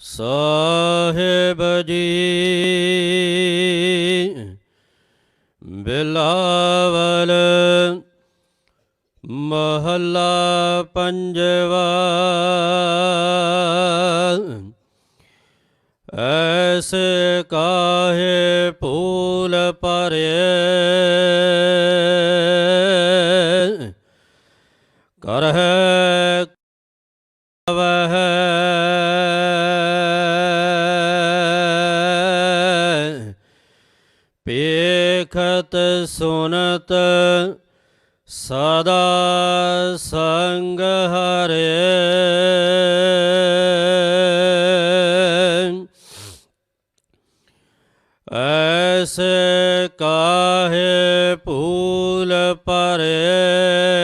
ਸਾਹਿਬ ਜੀ। ਬਿਲਾਵਲ ਮਹੱਲਾ ਪੰਜਵਾ। ਐਸੇ ਕਾਹੇ ਫੂਲ ਪਰੇ ਕਰਹਿ ਪੇਖਤ ਸੁਨਤ ਸਦਾ ਸੰਗ ਹਰੇ। ਐਸੇ ਕਾਹੇ ਭੂਲ ਪਰੇ